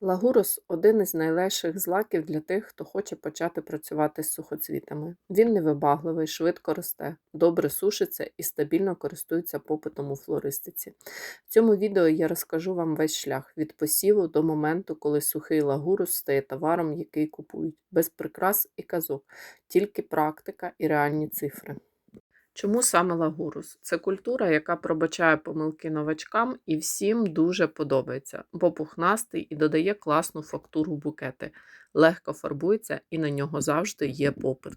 Лагурус один із найлегших злаків для тих, хто хоче почати працювати з сухоцвітами. Він невибагливий, швидко росте, добре сушиться і стабільно користується попитом у флористиці. В цьому відео я розкажу вам весь шлях від посіву до моменту, коли сухий лагурус стає товаром, який купують, без прикрас і казок, тільки практика і реальні цифри. Чому саме лагурус? Це культура, яка пробачає помилки новачкам і всім дуже подобається, бо пухнастий і додає класну фактуру букети, легко фарбується і на нього завжди є попит.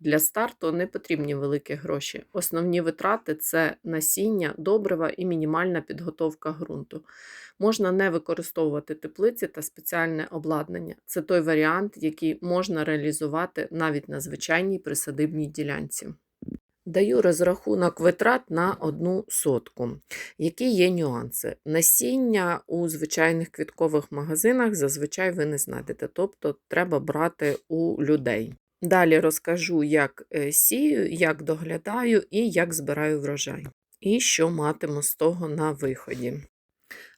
Для старту не потрібні великі гроші. Основні витрати це насіння, добрива і мінімальна підготовка ґрунту. Можна не використовувати теплиці та спеціальне обладнання. Це той варіант, який можна реалізувати навіть на звичайній присадибній ділянці. Даю розрахунок витрат на одну сотку. Які є нюанси? Насіння у звичайних квіткових магазинах зазвичай ви не знайдете, тобто треба брати у людей. Далі розкажу, як е, сію, як доглядаю і як збираю врожай. І що матиму з того на виході.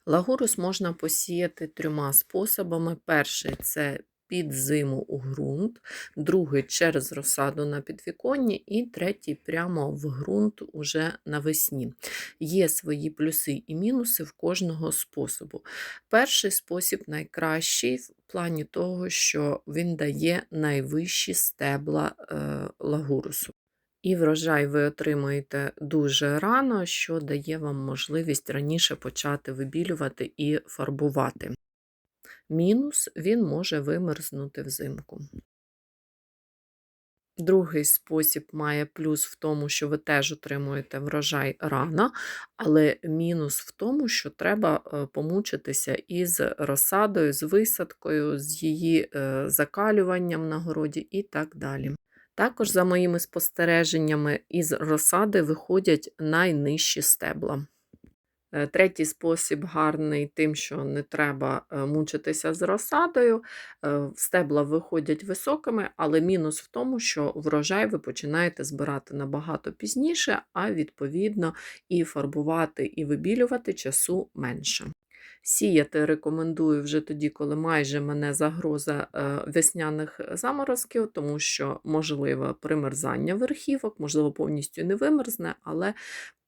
Лагурус можна посіяти трьома способами. Перший це під зиму у ґрунт, другий через розсаду на підвіконні, і третій прямо в ґрунт уже навесні. Є свої плюси і мінуси в кожного способу. Перший спосіб найкращий в плані того, що він дає найвищі стебла е, лагурусу. І врожай ви отримаєте дуже рано, що дає вам можливість раніше почати вибілювати і фарбувати. Мінус він може вимерзнути взимку. Другий спосіб має плюс в тому, що ви теж отримуєте врожай рано, але мінус в тому, що треба е, помучитися із розсадою, з висадкою, з її е, закалюванням на городі і так далі. Також, за моїми спостереженнями, із розсади виходять найнижчі стебла. Е, третій спосіб гарний тим, що не треба е, мучитися з розсадою. Е, стебла виходять високими, але мінус в тому, що врожай ви починаєте збирати набагато пізніше, а відповідно і фарбувати, і вибілювати часу менше. Сіяти рекомендую вже тоді, коли майже мене загроза весняних заморозків, тому що можливе примерзання верхівок, можливо, повністю не вимерзне, але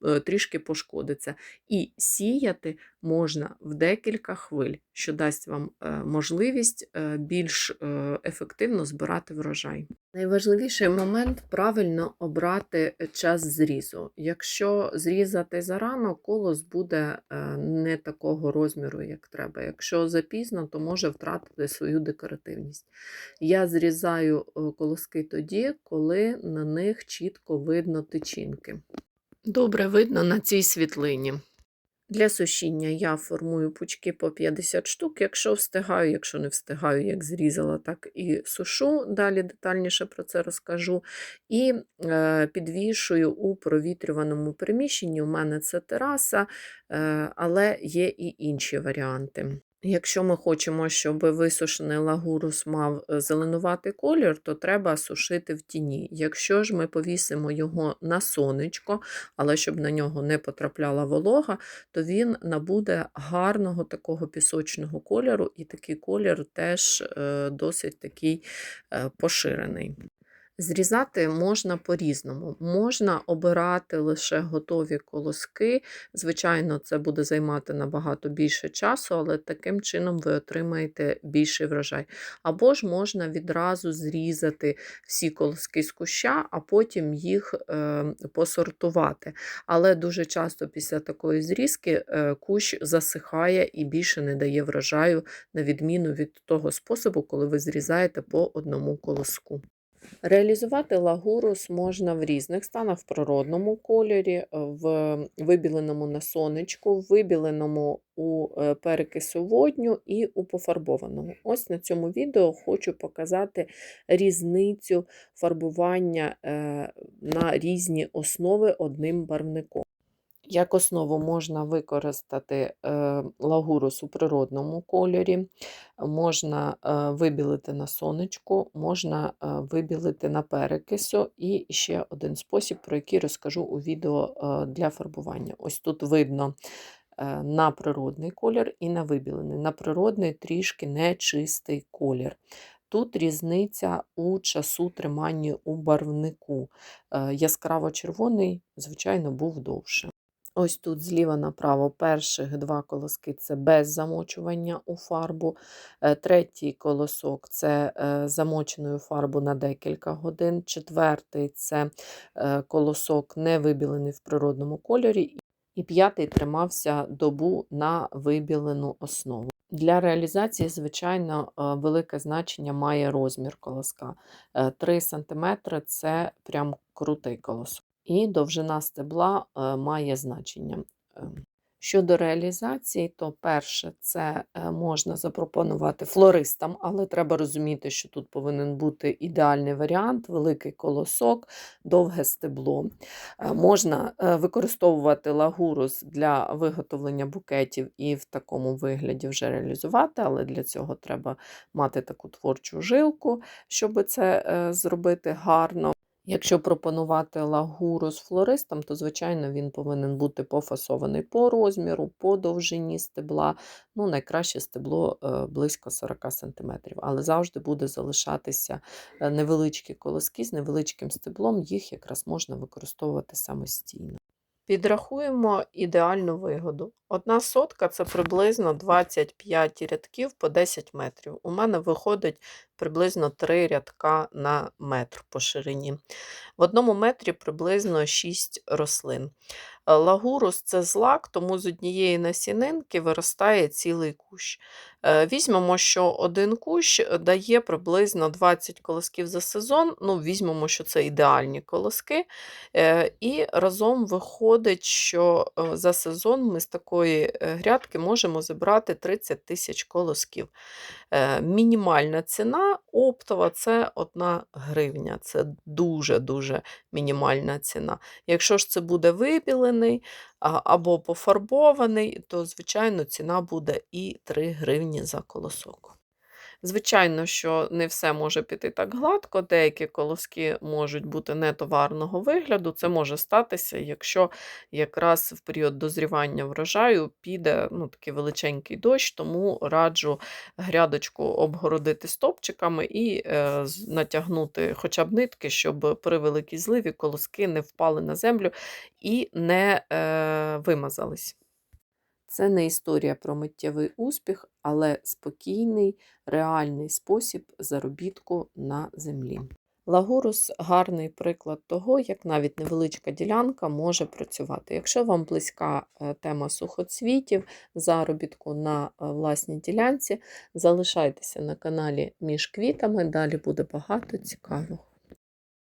Е, трішки пошкодиться. І сіяти можна в декілька хвиль, що дасть вам е, можливість е, більш ефективно збирати врожай. Найважливіший момент правильно обрати час зрізу. Якщо зрізати зарано, колос буде не такого розміру, як треба. Якщо запізно, то може втратити свою декоративність. Я зрізаю колоски тоді, коли на них чітко видно тичинки. Добре видно на цій світлині. Для сушіння я формую пучки по 50 штук, якщо встигаю, якщо не встигаю, як зрізала, так і сушу. Далі детальніше про це розкажу. І е, підвішую у провітрюваному приміщенні. У мене це тераса, е, але є і інші варіанти. Якщо ми хочемо, щоб висушений лагурус мав е, зеленуватий колір, то треба сушити в тіні. Якщо ж ми повісимо його на сонечко, але щоб на нього не потрапляла волога, то він набуде гарного такого пісочного кольору, і такий колір теж е, досить такий е, поширений. Зрізати можна по-різному. Можна обирати лише готові колоски. Звичайно, це буде займати набагато більше часу, але таким чином ви отримаєте більший врожай. Або ж можна відразу зрізати всі колоски з куща, а потім їх е, посортувати. Але дуже часто після такої зрізки е, кущ засихає і більше не дає врожаю, на відміну від того способу, коли ви зрізаєте по одному колоску. Реалізувати лагурус можна в різних станах: в природному кольорі, в вибіленому на сонечку, в вибіленому у е, перекису водню і у пофарбованому. Ось на цьому відео хочу показати різницю фарбування е, на різні основи одним барвником. Як основу можна використати е, лагурус у природному кольорі, можна е, вибілити на сонечку, можна е, вибілити на перекису, і ще один спосіб, про який розкажу у відео для фарбування. Ось тут видно на природний колір і на вибілений. На природний трішки нечистий колір. Тут різниця у часу тримання у барвнику. Е, Яскраво-червоний, звичайно, був довше. Ось тут зліва направо перших два колоски це без замочування у фарбу. Е, Третій колосок це е, замоченою фарбу на декілька годин. Четвертий це е, колосок не вибілений в природному кольорі. І п'ятий тримався добу на вибілену основу. Для реалізації, звичайно, велике значення має розмір колоска. Е, 3 см це прям крутий колосок. І довжина стебла е, має значення. Ем, Щодо реалізації, то перше, це е, можна запропонувати флористам, але треба розуміти, що тут повинен бути ідеальний варіант, великий колосок, довге стебло. Е, Можна використовувати лагурус для виготовлення букетів і в такому вигляді вже реалізувати, але для цього треба мати таку творчу жилку, щоб це зробити гарно. Якщо пропонувати лагуру з флористом, то, звичайно, він повинен бути пофасований по розміру, по довжині стебла. Ну, найкраще стебло е, близько 40 см, але завжди буде залишатися е, невеличкі колоски з невеличким стеблом, їх якраз можна використовувати самостійно. Підрахуємо ідеальну вигоду. Одна сотка це приблизно 25 рядків по 10 метрів. У мене виходить приблизно 3 рядка на метр по ширині. В одному метрі приблизно 6 рослин. Е, Лагурус це злак, тому з однієї насінинки виростає цілий кущ. Е, Візьмемо, що один кущ дає приблизно 20 колосків за сезон. Ну, візьмемо, що це ідеальні колоски. Е, І разом виходить, що е, за сезон ми з такої е, грядки можемо зібрати 30 тисяч колосків. Е, Мінімальна ціна оптова це 1 гривня. Це дуже-дуже мінімальна ціна. Якщо ж це буде вибілений а- або пофарбований, то, звичайно, ціна буде і 3 гривні за колосок. Звичайно, що не все може піти так гладко, деякі колоски можуть бути нетоварного вигляду. Це може статися, якщо якраз в період дозрівання врожаю піде ну, такий величенький дощ, тому раджу грядочку обгородити стопчиками і е, натягнути хоча б нитки, щоб при великій зливі колоски не впали на землю і не е, вимазались. Це не історія про миттєвий успіх, але спокійний, реальний спосіб заробітку на землі. Лагурус гарний приклад того, як навіть невеличка ділянка може працювати. Якщо вам близька е, тема сухоцвітів, заробітку на е, власній ділянці, залишайтеся на каналі між квітами, далі буде багато цікавого.